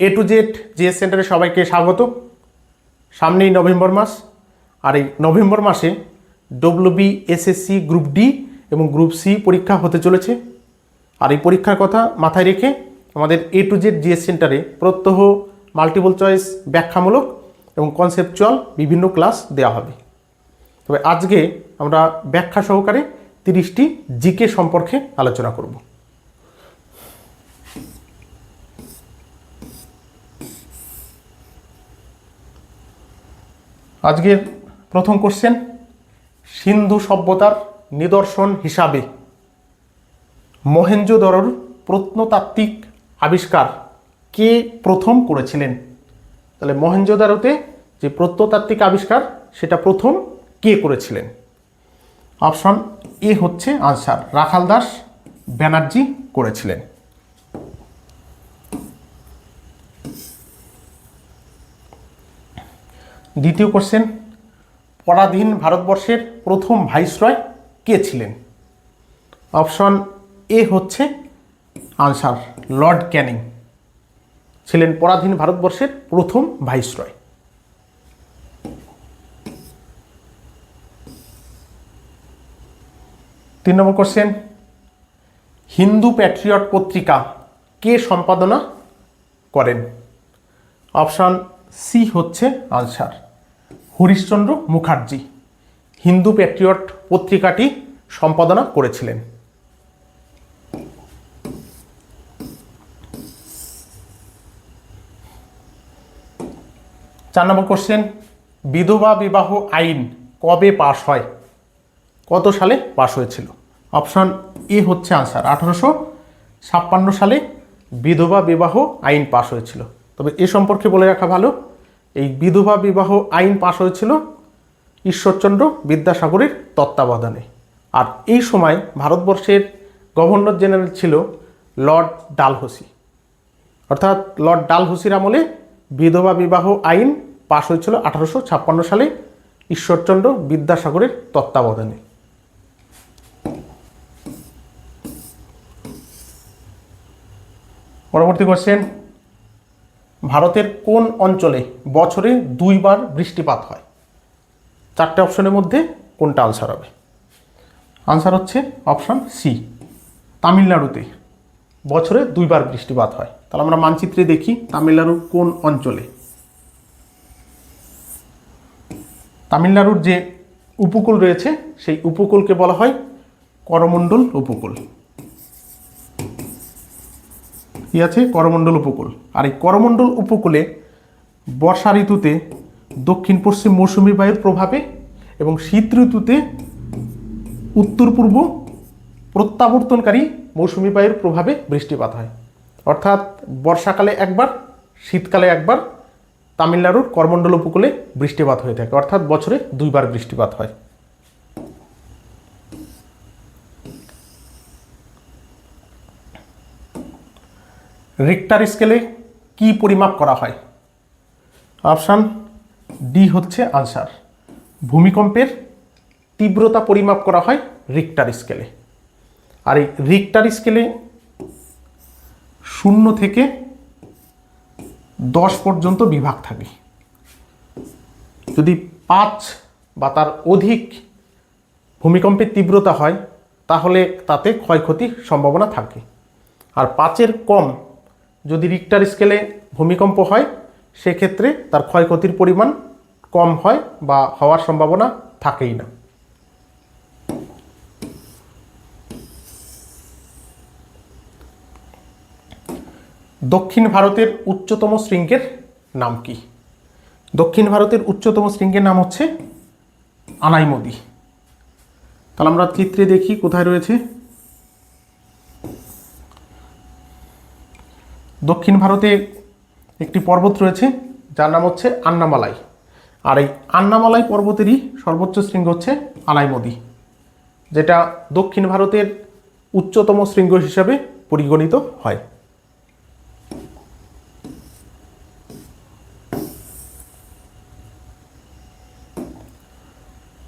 A to Z GS সেন্টারে সবাইকে স্বাগত। সামনেই নভেম্বর মাস, আর এই নভেম্বর মাসে ডব্লিউবি এসএসসি গ্রুপ ডি এবং গ্রুপ সি পরীক্ষা হতে চলেছে। আর এই পরীক্ষার কথা মাথায় রেখে আমাদের এ টু জেড জিএস সেন্টারে প্রত্যহ মাল্টিপল চয়েস ব্যাখ্যামূলক এবং কনসেপচুয়াল বিভিন্ন ক্লাস দেওয়া হবে। তবে আজকে আমরা ব্যাখ্যা সহকারে তিরিশটি জিকে সম্পর্কে আলোচনা করব। আজকের প্রথম কোশ্চেন সিন্ধু সভ্যতার নিদর্শন হিসাবে মহেঞ্জোদরোর প্রত্নতাত্ত্বিক আবিষ্কার কে প্রথম করেছিলেন? তাহলে মহেঞ্জোদারোতে যে প্রত্নতাত্ত্বিক আবিষ্কার, সেটা প্রথম কে করেছিলেন? অপশন এ হচ্ছে আনসার রাখাল দাস ব্যানার্জি করেছিলেন। দ্বিতীয় কোশ্চেন পরাধীন ভারতবর্ষের প্রথম ভাইসরয় কে ছিলেন? অপশন এ হচ্ছে আনসার লর্ড ক্যানিং ছিলেন পরাধীন ভারতবর্ষের প্রথম ভাইসরয়। তিন নম্বর কোশ্চেন হিন্দু প্যাট্রিয়ট পত্রিকা কে সম্পাদনা করেন? অপশান সি হচ্ছে আনসার হরিশ্চন্দ্র মুখার্জি, হিন্দু প্যাট্রিয়ট পত্রিকাটি সম্পাদনা করেছিলেন। চার নম্বর কোশ্চেন বিধবা বিবাহ আইন কবে পাশ হয়? কত সালে পাশ হয়েছিল? অপশন এ হচ্ছে আনসার আঠারোশো ছাপ্পান্ন সালে বিধবা বিবাহ আইন পাশ হয়েছিল। তবে এ সম্পর্কে বলে রাখা ভালো এই বিধবা বিবাহ আইন পাশ হয়েছিল ঈশ্বরচন্দ্র বিদ্যাসাগরের তত্ত্বাবধানে। আর এই সময় ভারতবর্ষের গভর্নর জেনারেল ছিল লর্ড ডালহসি। অর্থাৎ লর্ড ডালহসির আমলে বিধবা বিবাহ আইন পাশ হয়েছিল আঠারোশো ছাপ্পান্ন সালে ঈশ্বরচন্দ্র বিদ্যাসাগরের তত্ত্বাবধানে। পরবর্তী কোশ্চেন ভারতের কোন অঞ্চলে বছরে দুইবার বৃষ্টিপাত হয়? চারটে অপশনের মধ্যে কোনটা আনসার হবে? আনসার হচ্ছে অপশন সি তামিলনাড়ুতে বছরে দুইবার বৃষ্টিপাত হয়। তাহলে আমরা মানচিত্রে দেখি তামিলনাড়ুর কোন অঞ্চলে। তামিলনাড়ুর যে উপকূল রয়েছে, সেই উপকূলকে বলা হয় করমণ্ডল উপকূল। কি আছে? করমণ্ডল উপকূল। আর এই করমণ্ডল উপকূলে বর্ষা ঋতুতে দক্ষিণ পশ্চিম মৌসুমী বায়ুর প্রভাবে এবং শীত ঋতুতে উত্তর পূর্ব প্রত্যাবর্তনকারী মৌসুমী বায়ুর প্রভাবে বৃষ্টিপাত হয়। অর্থাৎ বর্ষাকালে একবার, শীতকালে একবার তামিলনাড়ুর করমণ্ডল উপকূলে বৃষ্টিপাত হয়ে থাকে। অর্থাৎ বছরে দুইবার বৃষ্টিপাত হয়। রিক্টার স্কেলে কি পরিমাপ করা হয়? অপশান ডি হচ্ছে আনসার ভূমিকম্পের তীব্রতা পরিমাপ করা হয় রিক্টার স্কেলে আর এই রিক্টার স্কেলে শূন্য থেকে দশ পর্যন্ত বিভাগ থাকে। যদি পাঁচ বা তার অধিক ভূমিকম্পের তীব্রতা হয়, তাহলে তাতে ক্ষয়ক্ষতির সম্ভাবনা থাকে। আর পাঁচের কম যদি রিক্টার স্কেলে ভূমিকম্প হয়, সেক্ষেত্রে তার ক্ষয়ক্ষতির পরিমাণ কম হয় বা হওয়ার সম্ভাবনা থাকেই না। দক্ষিণ ভারতের উচ্চতম শৃঙ্গের নাম কি? দক্ষিণ ভারতের উচ্চতম শৃঙ্গের নাম হচ্ছে আনাইমদি। তাহলে আমরা চিত্রে দেখি কোথায় রয়েছে। দক্ষিণ ভারতে একটি পর্বত রয়েছে, যার নাম হচ্ছে আন্নামালাই। আর এই আন্নামালাই পর্বতেরই সর্বোচ্চ শৃঙ্গ হচ্ছে আনাইমদি যেটা দক্ষিণ ভারতের উচ্চতম শৃঙ্গ হিসাবে পরিগণিত হয়।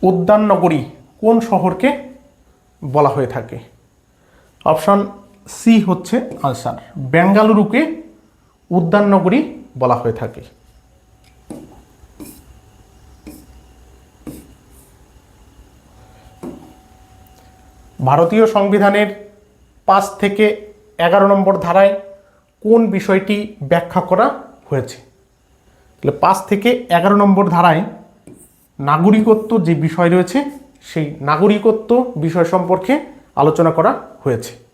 উদ্যান নগরী কোন শহরকে বলা হয়ে থাকে? অপশন সি হচ্ছে আনসার বেঙ্গালুরুকে উদ্যান নগরী বলা হয়ে থাকে। ভারতীয় সংবিধানের পাঁচ থেকে এগারো নম্বর ধারায় কোন বিষয়টি ব্যাখ্যা করা হয়েছে? তাহলে পাঁচ থেকে এগারো নম্বর ধারায় নাগরিকত্ব যে বিষয় রয়েছে, সেই নাগরিকত্ব বিষয় সম্পর্কে আলোচনা করা হয়েছে।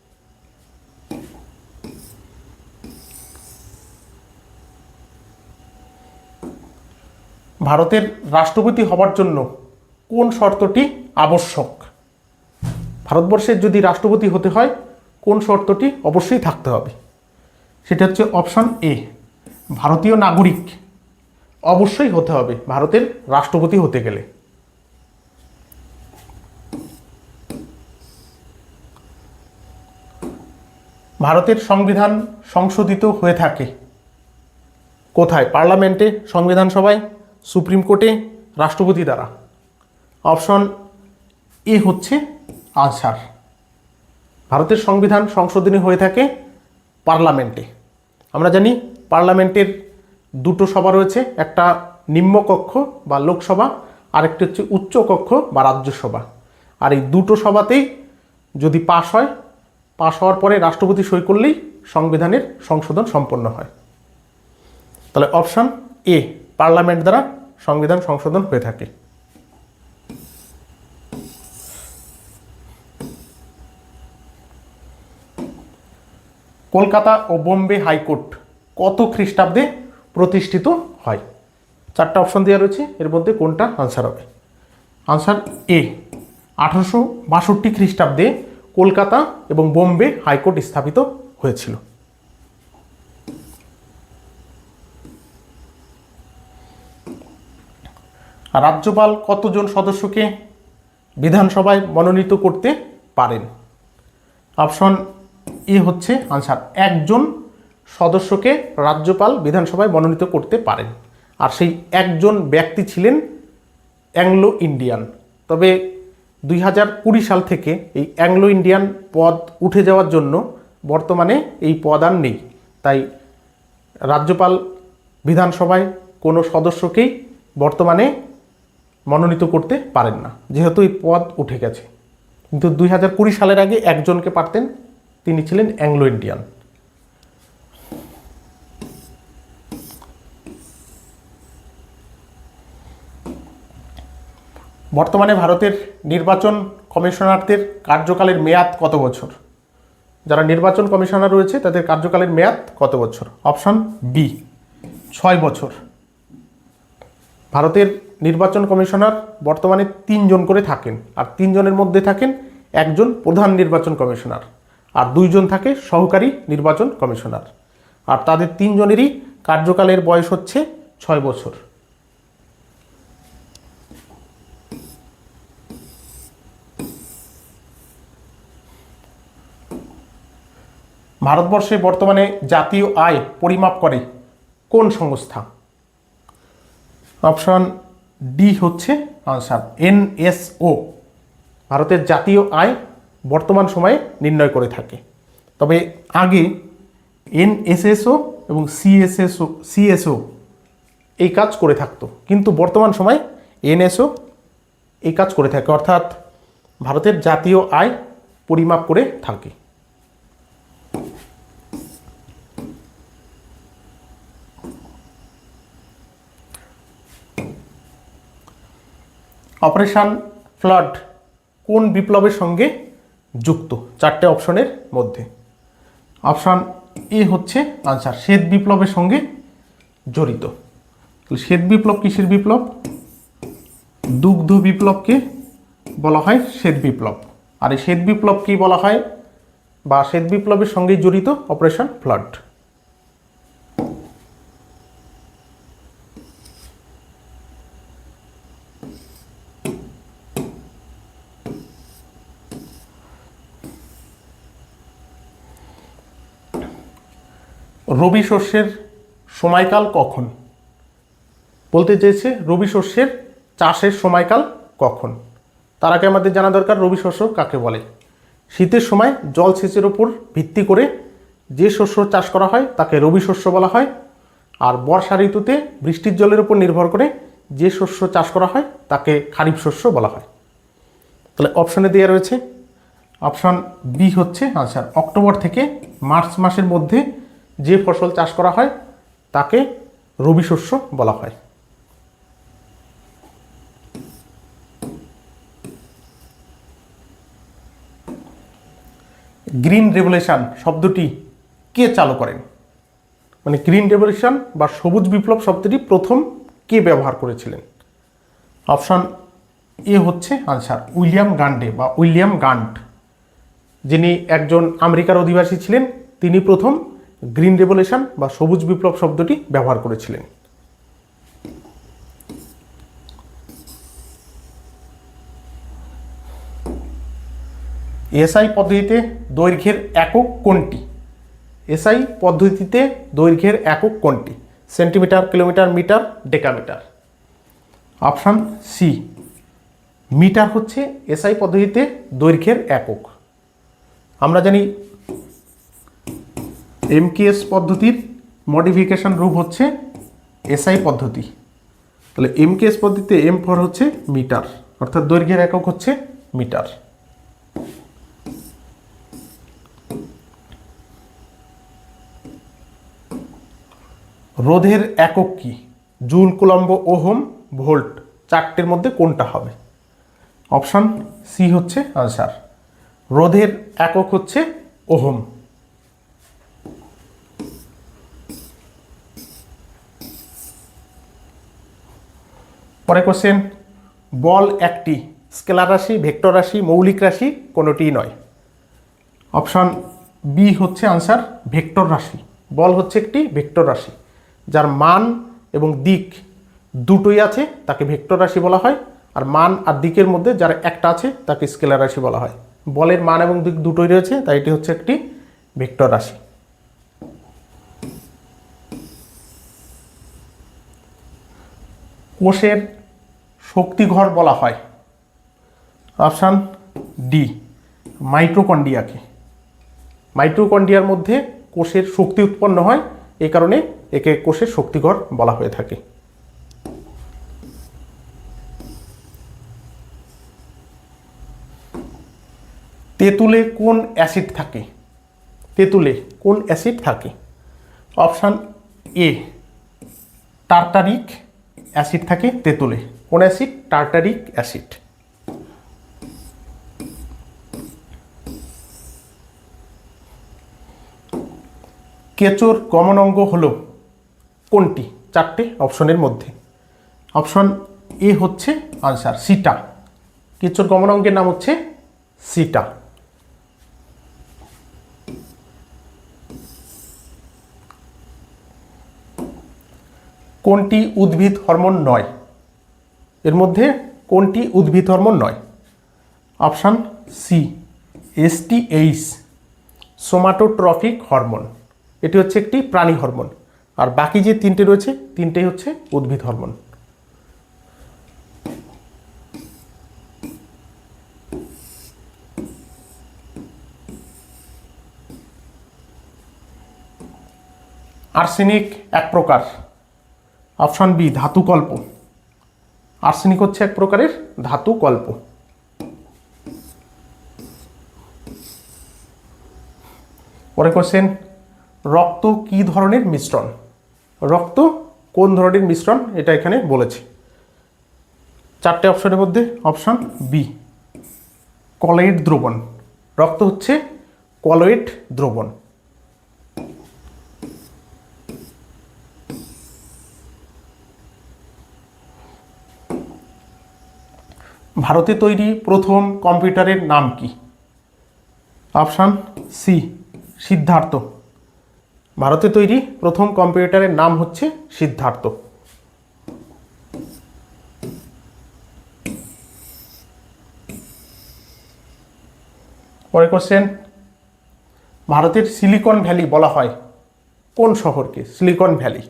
ভারতের রাষ্ট্রপতি হবার জন্য কোন শর্তটি আবশ্যক? ভারতবর্ষের যদি রাষ্ট্রপতি হতে হয়, কোন শর্তটি অবশ্যই থাকতে হবে? সেটা হচ্ছে অপশন এ, ভারতীয় নাগরিক অবশ্যই হতে হবে ভারতের রাষ্ট্রপতি হতে গেলে। ভারতের সংবিধান সংশোধিত হয়ে থাকে। কোথায়? পার্লামেন্টে সংবিধান সভায় সুপ্রিম কোর্টে রাষ্ট্রপতি দ্বারা। অপশন এ হচ্ছে আনসার। ভারতের সংবিধান সংশোধনী হয়ে থাকে পার্লামেন্টে। আমরা জানি পার্লামেন্টের দুটো সভা রয়েছে, একটা নিম্নকক্ষ বা লোকসভা, আরেকটি হচ্ছে উচ্চকক্ষ বা রাজ্যসভা। আর এই দুটো সভাতেই যদি পাশ হয়, পাশ হওয়ার পরে রাষ্ট্রপতি সই করলেই সংবিধানের সংশোধন সম্পন্ন হয়। তাহলে অপশন এ পার্লামেন্ট দ্বারা সংবিধান সংশোধন হয়ে থাকে। কলকাতা ও বোম্বে হাইকোর্ট কত খ্রিস্টাব্দে প্রতিষ্ঠিত হয়? চারটা অপশন দেওয়া রয়েছে, এর মধ্যে কোনটা? আনসার হবে। আনসার এ আঠারোশো বাষট্টি খ্রিস্টাব্দে কলকাতা এবং বোম্বে হাইকোর্ট স্থাপিত হয়েছিল। রাজ্যপাল কতজন সদস্যকে বিধানসভায় মনোনীত করতে পারেন? অপশন ই হচ্ছে আনসার, একজন সদস্যকে রাজ্যপাল বিধানসভায় মনোনীত করতে পারেন। আর সেই একজন ব্যক্তি ছিলেন অ্যাংলো ইন্ডিয়ান। তবে দুই হাজার কুড়ি সাল থেকে এই অ্যাংলো ইন্ডিয়ান পদ উঠে যাওয়ার জন্য বর্তমানে এই পদ আর নেই। তাই রাজ্যপাল বিধানসভায় কোনো সদস্যকেই বর্তমানে মনোনীত করতে পারেন না। যেহেতু এই পদ উঠে গেছে। কিন্তু দুই হাজার কুড়ি সালের আগে একজনকে পারতেন, তিনি ছিলেন অ্যাংলো ইন্ডিয়ান। বর্তমানে ভারতের নির্বাচন কমিশনারদের কার্যকালের মেয়াদ কত বছর? যারা নির্বাচন কমিশনার রয়েছে, তাদের কার্যকালের মেয়াদ কত বছর? অপশন বি, ছয় বছর। ভারতের নির্বাচন কমিশনার বর্তমানে তিনজন করে থাকেন। আর তিনজনের মধ্যে থাকেন একজন প্রধান নির্বাচন কমিশনার। আর দুইজন থাকে সহকারী নির্বাচন কমিশনার। আর তাদের তিনজনেরই কার্যকালের বয়স হচ্ছে ছয় বছর। ভারতবর্ষে বর্তমানে জাতীয় আয় পরিমাপ করে কোন সংস্থা? অপশন ডি হচ্ছে আনসার এনএসও ভারতের জাতীয় আয় বর্তমান সময়ে নির্ণয় করে থাকে। তবে আগে এনএসএসও এবং সিএসএসও সিএসও এই কাজ করে থাকতো। কিন্তু বর্তমান সময়ে এনএসও এই কাজ করে থাকে। অর্থাৎ ভারতের জাতীয় আয় পরিমাপ করে থাকে। অপারেশন ফ্লাড কোন বিপ্লবের সঙ্গে যুক্ত? চারটে অপশনের মধ্যে। অপশান এ হচ্ছে আনসার শ্বেত বিপ্লবের সঙ্গে জড়িত। শ্বেত বিপ্লব কিসের বিপ্লব? দুগ্ধ বিপ্লবকে বলা হয় শ্বেত বিপ্লব। আর এই শ্বেত বিপ্লবকেই বলা হয়? বা শ্বেত বিপ্লবের সঙ্গে জড়িত অপারেশন ফ্লাড। রবি শস্যের সময়কাল কখন? বলতে চেয়েছে রবি শস্যের চাষের সময়কাল কখন? তার আগে আমাদের জানা দরকার রবি শস্য কাকে বলে? শীতের সময় জলসেচের ওপর ভিত্তি করে যে শস্য চাষ করা হয় তাকে রবি শস্য বলা হয়। আর বর্ষা ঋতুতে বৃষ্টির জলের উপর নির্ভর করে যে শস্য চাষ করা হয় তাকে খারিফ শস্য বলা হয়। তাহলে অপশানে দেওয়া রয়েছে। অপশন বি হচ্ছে আনসার অক্টোবর থেকে মার্চ মাসের মধ্যে যে ফসল চাষ করা হয়, তাকে রবি শস্য বলা হয়। গ্রিন রেভলিউশন শব্দটি কে চালু করেন? মানে গ্রিন রেভলিউশন বা সবুজ বিপ্লব শব্দটি প্রথম কে ব্যবহার করেছিলেন? অপশন এ হচ্ছে আনসার, উইলিয়াম গান্ডে বা উইলিয়াম গান্ট, যিনি একজন আমেরিকার অধিবাসী ছিলেন। তিনি প্রথম গ্রিন রেভলিউশন বা সবুজ বিপ্লব শব্দটি ব্যবহার করেছিলেন। এসআই পদ্ধতিতে দৈর্ঘ্যের একক কোনটি এসআই পদ্ধতিতে দৈর্ঘ্যের একক কোনটি centimetre, kilometre, metre, decametre. Option C metre হচ্ছে এসআই পদ্ধতিতে দৈর্ঘ্যের একক। আমরা জানি এমকেএস পদ্ধতির মডিফিকেশন রূপ হচ্ছে এসআই পদ্ধতি। তাহলে এমকেএস পদ্ধতিতে এম ফর হচ্ছে মিটার অর্থাৎ দৈর্ঘ্যের একক হচ্ছে মিটার রোধের একক কি? জুল কুলম্ব ওহম ভোল্ট, চারটের মধ্যে কোনটা হবে? অপশান সি হচ্ছে আনসার। রোধের একক হচ্ছে ওহম। পরে কোশ্চেন বল একটি, স্কেলার রাশি, ভেক্টর রাশি, মৌলিক রাশি, কোনোটিই নয়। অপশান বি হচ্ছে আনসার ভেক্টর রাশি। বল হচ্ছে একটি ভেক্টর রাশি, যার মান এবং দিক দুটোই আছে, তাকে ভেক্টর রাশি বলা হয়, আর মান আর দিকের মধ্যে যার একটা আছে, তাকে স্কেলার রাশি বলা হয়। বলের মান এবং দিক দুটোই রয়েছে, তাই এটি হচ্ছে একটি ভেক্টর রাশি। কোষের শক্তিঘর বলা হয়। অপশান ডি মাইট্রোকন্ডিয়াকে মাইট্রোকন্ডিয়ার মধ্যে কোষের শক্তি উৎপন্ন হয় এই কারণে একে কোষের শক্তিঘর বলা হয়ে থাকে। তেঁতুলে কোন অ্যাসিড থাকে? তেঁতুলে কোন অ্যাসিড থাকে? অপশান এ, টার্টারিক অ্যাসিড থাকে তেঁতুলে। কোন অ্যাসিড? Tartaric acid. কেঁচোর কমন অঙ্গ হল কোনটি? চারটে অপশনের মধ্যে। অপশন এ হচ্ছে আনসার, সিটা। কেঁচোর কমন অঙ্গের নাম হচ্ছে সিটা। কোনটি উদ্ভিদ হরমোন নয়? এর মধ্যে কোনটি উদ্ভিদ হরমোন নয়? Option C STH somatotrophic hormone এটি হচ্ছে একটি প্রাণী হরমোন। আর বাকি যে তিনটে রয়েছে, তিনটেই হচ্ছে উদ্ভিদ হরমোন। আর্সেনিক এক প্রকার। অপশন বি ধাতুকল্প আর্সেনিক হচ্ছে এক প্রকারের ধাতুকল্প পরে কোশ্চেন রক্ত কি ধরনের মিশ্রণ? রক্ত কোন ধরনের মিশ্রণ? এটা এখানে বলেছে। চারটে অপশনের মধ্যে অপশন বি কলয়েড দ্রবণ। রক্ত হচ্ছে কলয়েড দ্রবণ। ভারতে তৈরি প্রথম কম্পিউটারের নাম কি? Option C, Siddhartha. ভারতে তৈরি প্রথম কম্পিউটারের নাম হচ্ছে সিদ্ধার্থ। পরে কোশ্চেন ভারতের সিলিকন ভ্যালি বলা হয় কোন শহরকে? Silicon valley.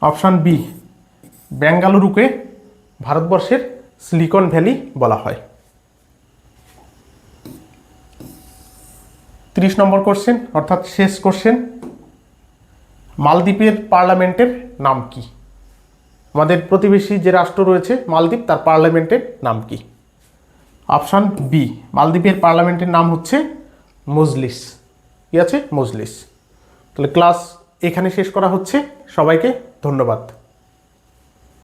অপশান বি, বেঙ্গালুরুকে ভারতবর্ষের সিলিকন ভ্যালি বলা হয়। তিরিশ নম্বর কোশ্চেন অর্থাৎ শেষ কোশ্চেন মালদ্বীপের পার্লামেন্টের নাম কি? আমাদের প্রতিবেশী যে রাষ্ট্র রয়েছে মালদ্বীপ, তার পার্লামেন্টের নাম কি? অপশান বি মালদ্বীপের পার্লামেন্টের নাম হচ্ছে মজলিস। কি আছে? মজলিস। তাহলে ক্লাস এখানে শেষ করা হচ্ছে। সবাইকে ধন্যবাদ।